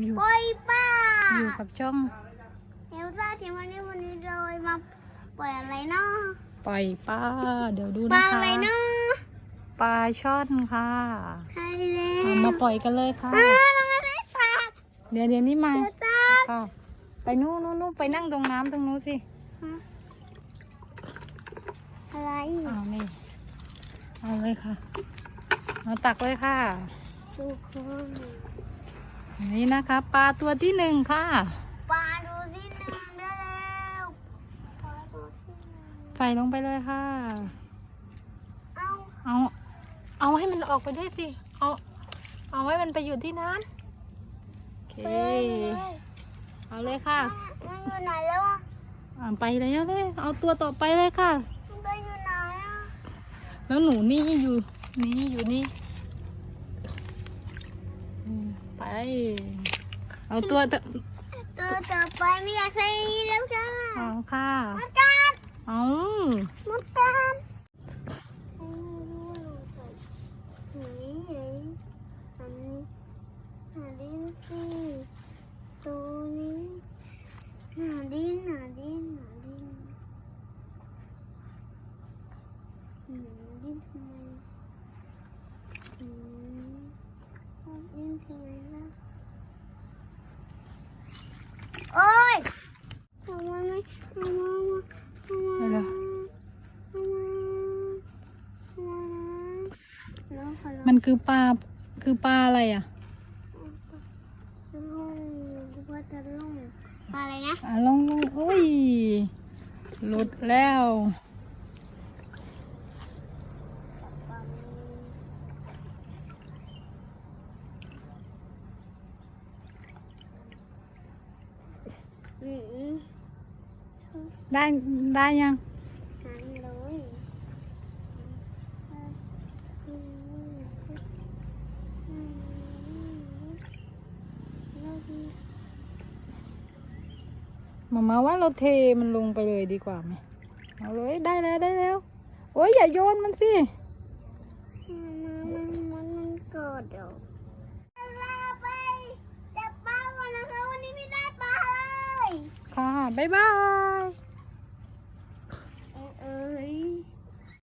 อยู่ปล่อยป้าอยู่กับช่องเอลซ่าทีวันนี้วันนี้เรามาปล่อยอะไรเนาะปล่อยปลาเดี๋ยวดูปลานะคะอะไรเนาะปลาช่อนค่ะใช่แล้เอาวมาปล่อยกันเลยค่ะ อ้าน้องอะไรตากเดี๋ยวเดี๋ยวนี้มาเดี๋ยวตากค่ะไปนู่นนู่นนู่นไปนั่งตรงน้ำตรงนู้นสิอะไรเอานี่เอาเลยค่ะเอาตักเลยค่ะ ทุกคน นี่นะคะปลาตัวที่หนึ่งค่ะ ปลาดูที่หนึ่งได้แล้วปลาดูที่หนึ่งใส่ลงไปเลยค่ะ เอ้าเอา เอาให้มันออกไปด้วยสิ เอา เอาให้มันไปอยู่ที่น้ำโอเค ไปเลยเลยเอาเลยค่ะมันอยู่ไหนแล้วอะอ่าไปแล้วเลย เอาตัวต่อไปเลยค่ะ มันไปอยู่ไหนอะแล้วหนูนี่อยู่ นี่อยู่นี่อืม ไป เอาตัวต่อตัวต่อไปไม่อยากใส่แล้วจ้าเอาค่ะมดกัดเอามดกัดห โอ๊ยทำไมไม่ทำไมทำไมไปเลยมันคือปลา คือปลาอะไรอะปลาอะไรนะอะลองลองอุ้ย หลุดแล้ว อืมได้ได้ยังหางเลยอืมมามาว่าเราเทมันลงไปเลยดีกว่าไหมเอาเลยได้แล้วได้แล้ว โอ้ยอย่าโยนมันสิ มันมันมันเกิดเดี๋ยว บ๊ายบาย